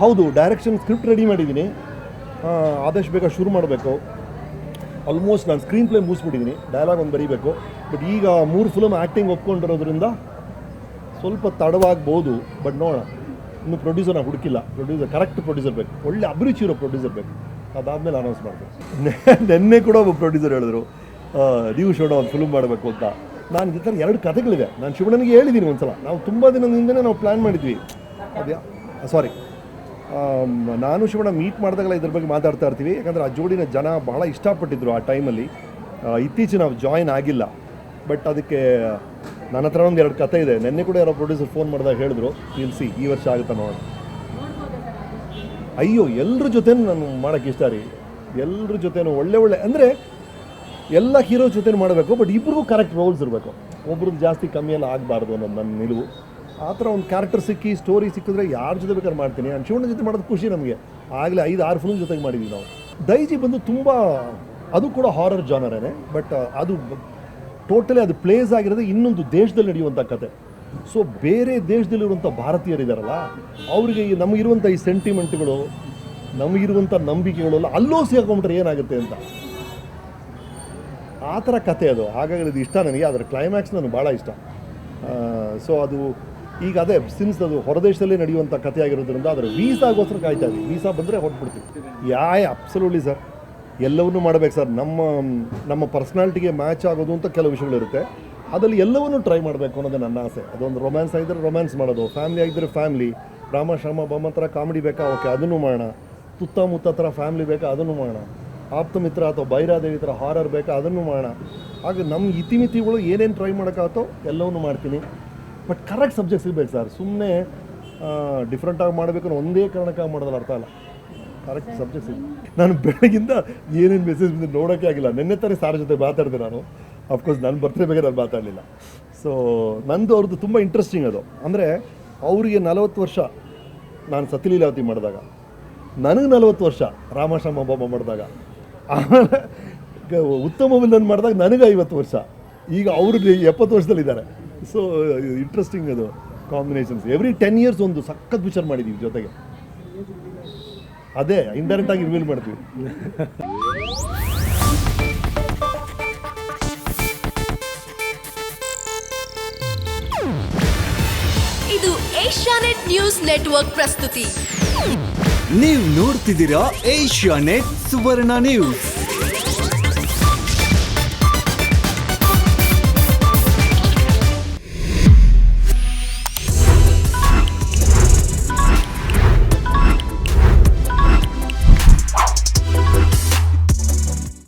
ಹೌದು direction script ready ಮಾಡಿದ್ದೀನಿ. ಆದಷ್ಟು ಬೇಗ ಶುರು ಮಾಡಬೇಕು. ಆಲ್ಮೋಸ್ಟ್ ನಾನು ಸ್ಕ್ರೀನ್ ಪ್ಲೇ ಮುಗಿಸ್ಬಿಟ್ಟಿದ್ದೀನಿ ಡೈಲಾಗ್ ಒಂದು ಬರೀಬೇಕು. ಬಟ್ ಈಗ ಮೂರು ಫಿಲಮ್ ಆ್ಯಕ್ಟಿಂಗ್ ಒಪ್ಕೊಂಡಿರೋದ್ರಿಂದ ಸ್ವಲ್ಪ ತಡವಾಗ್ಬೋದು. ಬಟ್ ನೋಡೋಣ. ಇನ್ನು ಪ್ರೊಡ್ಯೂಸರ್ನ ಹುಡುಕಿಲ್ಲ. ಪ್ರೊಡ್ಯೂಸರ್ ಕರೆಕ್ಟ್ ಪ್ರೊಡ್ಯೂಸರ್ ಬೇಕು. ಒಳ್ಳೆ ಅಭಿರುಚಿ ಇರೋ ಪ್ರೊಡ್ಯೂಸರ್ ಬೇಕು. ಅದಾದಮೇಲೆ ಅನೌನ್ಸ್ ಮಾಡಬೇಕು ನೆನ್ನೆ ಕೂಡ ಒಬ್ಬ ಪ್ರೊಡ್ಯೂಸರ್ ಹೇಳಿದ್ರು ನೀವು ಶಿವಣ್ಣ ಒಂದು ಫಿಲ್ಮ್ ಮಾಡಬೇಕು ಅಂತ. ನಾನು ಈ ಥರ ಎರಡು ಕಥೆಗಳಿವೆ. ನಾನು ಶಿವಣ್ಣನಿಗೆ ಹೇಳಿದ್ದೀನಿ ಒಂದ್ಸಲ. ನಾವು ತುಂಬ ದಿನದಿಂದನೇ ನಾವು ಪ್ಲ್ಯಾನ್ ಮಾಡಿದ್ವಿ. ಅದ್ಯಾ ಸಾರಿ ನಾನು ಶಿವಣ್ಣ ಮೀಟ್ ಮಾಡಿದಾಗಲ ಇದ್ರ ಬಗ್ಗೆ ಮಾತಾಡ್ತಾ ಇರ್ತೀವಿ. ಯಾಕಂದರೆ ಆ ಜೋಡಿನ ಜನ ಬಹಳ ಇಷ್ಟಪಟ್ಟಿದ್ರು ಆ ಟೈಮಲ್ಲಿ ಇತ್ತೀಚಿನ ನಾವು ಜಾಯಿನ್ ಆಗಿಲ್ಲ. ಬಟ್ ಅದಕ್ಕೆ, ನನ್ನ ಹತ್ರ ಒಂದು ಎರಡು ಕತೆ ಇದೆ. ನಿನ್ನೆ ಕೂಡ ಯಾರೋ ಪ್ರೊಡ್ಯೂಸರ್ ಫೋನ್ ಮಾಡಿದಾಗ ಹೇಳಿದ್ರು ಸಿ ಈ ವರ್ಷ ಆಗುತ್ತೆ ನೋಡೋಣ. ಅಯ್ಯೋ ಎಲ್ಲರ ಜೊತೆನೂ ನಾನು ಮಾಡೋಕ್ಕೆ ಇಷ್ಟ ರೀ. ಎಲ್ಲರ ಜೊತೆನೂ ಒಳ್ಳೆ ಒಳ್ಳೆ, ಅಂದರೆ ಎಲ್ಲ ಹೀರೋ ಜೊತೆ ಮಾಡಬೇಕು ಬಟ್ ಇಬ್ಬರಿಗೂ ಕರೆಕ್ಟ್ ರೋಲ್ಸ್ ಇರಬೇಕು. ಒಬ್ರದ್ದು ಜಾಸ್ತಿ ಕಮ್ಮಿ ಎಲ್ಲ ಆಗಬಾರ್ದು ಅನ್ನೋದು ನನ್ನ ನಿಲುವು. ಆ ಥರ ಒಂದು ಕ್ಯಾರೆಕ್ಟರ್ ಸಿಕ್ಕಿ ಸ್ಟೋರಿ ಸಿಕ್ಕಿದ್ರೆ ಯಾರ ಜೊತೆ ಬೇಕಾದ್ರೆ ಮಾಡ್ತೀನಿ. ನಾನು ಶಿವಣ್ಣ ಜೊತೆ ಮಾಡೋದು ಖುಷಿ ನಮಗೆ. ಆಗಲೇ ಐದು, ಆರು ಫಿಲ್ಮ್ ಜೊತೆಗೆ ಮಾಡಿದ್ವಿ ನಾವು. ದೈಜಿ ಬಂದು ತುಂಬ, ಅದು ಕೂಡ ಹಾರರ್ ಜಾನರೇನೆ ಬಟ್ ಅದು ಟೋಟಲಿ ಅದು ಪ್ಲೇಸ್ ಆಗಿರೋದು ಇನ್ನೊಂದು ದೇಶದಲ್ಲಿ ನಡೆಯುವಂಥ ಕತೆ. ಸೊ ಬೇರೆ ದೇಶದಲ್ಲಿರುವಂಥ ಭಾರತೀಯರಿದ್ದಾರಲ್ಲ ಅವರಿಗೆ ಈ ನಮಗಿರುವಂಥ ಈ ಸೆಂಟಿಮೆಂಟ್ಗಳು ನಮಗಿರುವಂಥ ನಂಬಿಕೆಗಳೆಲ್ಲ ಅಲ್ಲೋ ಸೇರ್ಕೊಂಬಿಟ್ರೆ ಏನಾಗುತ್ತೆ ಅಂತ. ಆ ಥರ ಕತೆ ಅದು. ಹಾಗಾಗಿ ಇದು ಇಷ್ಟ ನನಗೆ. ಅದರ ಕ್ಲೈಮ್ಯಾಕ್ಸ್ ನನಗೆ ಭಾಳ ಇಷ್ಟ. ಸೊ ಅದು ಈಗ ಅದೇ ಸಿನ್ಸ್ ಅದು ಹೊರದೇಶದಲ್ಲಿ ನಡೆಯುವಂಥ ಕಥೆ ಆಗಿರೋದ್ರಿಂದ ಅದರ ವೀಸಾಗೋಸ್ಕರ ಕಾಯ್ತಾ ಇದ್ದೀವಿ ವೀಸಾ ಬಂದರೆ ಹೊರಟ್ಬಿಡ್ತೀವಿ. ಯಾಯ ಅಬ್ಸಲ್ಯೂಟ್ಲಿ ಸರ್ ಎಲ್ಲವನ್ನೂ ಮಾಡಬೇಕು ಸರ್ ನಮ್ಮ ನಮ್ಮ ಪರ್ಸ್ನಾಲಿಟಿಗೆ ಮ್ಯಾಚ್ ಆಗೋದು ಅಂತ ಕೆಲವು ವಿಷಯಗಳಿರುತ್ತೆ. ಅದರಲ್ಲಿ ಎಲ್ಲವನ್ನೂ ಟ್ರೈ ಮಾಡಬೇಕು ಅನ್ನೋದು ನನ್ನ ಆಸೆ. ಅದೊಂದು ರೊಮ್ಯಾನ್ಸ್ ಆಗಿದ್ದರೆ ರೊಮ್ಯಾನ್ಸ್ ಮಾಡೋದು. ಫ್ಯಾಮಿಲಿ ಆಗಿದ್ದರೆ ಫ್ಯಾಮಿಲಿ ರಾಮ ಶ್ರಮ ಬೊಮ್ಮ ಥರ ಕಾಮಿಡಿ ಬೇಕಾ? ಓಕೆ ಅದನ್ನು ಮಾಡೋಣ. ತುತ್ತ ಮುತ್ತ ಥರ ಫ್ಯಾಮಿಲಿ ಬೇಕಾ? ಅದನ್ನು ಮಾಡೋಣ. ಆಪ್ತ ಮಿತ್ರ ಅಥವಾ ಬೈರಾದೇವಿ ಥರ ಹಾರರ್ ಬೇಕಾ? ಅದನ್ನು ಮಾಡೋಣ. ಹಾಗೆ ನಮ್ಮ ಇತಿಮಿತಿಗಳು ಏನೇನು ಟ್ರೈ ಮಾಡೋಕ್ಕಾಗುತ್ತೋ ಎಲ್ಲವನ್ನೂ ಮಾಡ್ತೀನಿ. ಬಟ್ ಕರೆಕ್ಟ್ ಸಬ್ಜೆಕ್ಟ್ ಸಿಗ್ಬೇಕು ಸರ್ ಸುಮ್ಮನೆ ಡಿಫ್ರೆಂಟಾಗಿ ಮಾಡಬೇಕು ಅನ್ನೋ ಒಂದೇ ಕಾರಣಕ್ಕಾಗಿ ಮಾಡೋದಲ್ಲ ಅರ್ಥ ಅಲ್ಲ? ಕರೆಕ್ಟ್ ಸಬ್ಜೆಕ್ಟ್ ಸಿಗ್ ನಾನು ಬೆಳಗಿಂದ ಏನೇನು ಮೆಸೇಜ್ ಬಂದು ನೋಡೋಕ್ಕೆ ಆಗಿಲ್ಲ. ನಿನ್ನೆ ತಾನೇ ಸಾರ್ ಜೊತೆ ಮಾತಾಡಿದೆ ನಾನು. ಅಫ್ಕೋರ್ಸ್ ನಾನು ಬರ್ತ್ಡೇ ಬಗ್ಗೆ ನಾನು ಮಾತಾಡಲಿಲ್ಲ. ಸೊ ನಂದು ಅವ್ರದ್ದು ತುಂಬ ಇಂಟ್ರೆಸ್ಟಿಂಗ್ ಅದು. ಅಂದರೆ, ಅವರಿಗೆ ನಲವತ್ತು ವರ್ಷ ನಾನು ಸತಿಲೀಲಾವತಿ ಮಾಡಿದಾಗ, ನನಗೆ ನಲವತ್ತು ವರ್ಷ ರಾಮಶ್ರಮ ಬಾಬಾ ಮಾಡಿದಾಗ, ಆಮೇಲೆ ಉತ್ತಮ ವಿಲನ್ ಮಾಡಿದಾಗ ನನಗೆ ಐವತ್ತು ವರ್ಷ. ಈಗ ಅವರು ಎಪ್ಪತ್ತು ವರ್ಷದಲ್ಲಿದ್ದಾರೆ. ಸೊ ಇಂಟ್ರೆಸ್ಟಿಂಗ್ ಅದು ಕಾಂಬಿನೇಷನ್ಸ್ ಎವ್ರಿ ಟೆನ್ ಇಯರ್ಸ್ ಒಂದು ಸಖತ್ ವಿಚಾರ ಮಾಡಿದ್ದೀವಿ ಜೊತೆಗೆ. ಅದೇ ಇಂಡೈರೆಕ್ಟ್ ಆಗಿ ರಿವೀಲ್ ಮಾಡ್ತೀವಿ. ಇದು ಏಷ್ಯಾನೆಟ್ ನ್ಯೂಸ್ ನೆಟ್ವರ್ಕ್ ಪ್ರಸ್ತುತಿ. ನೀವು ನೋಡ್ತಿದ್ದೀರಾ ಏಷ್ಯಾನೆಟ್ ಸುವರ್ಣ ನ್ಯೂಸ್.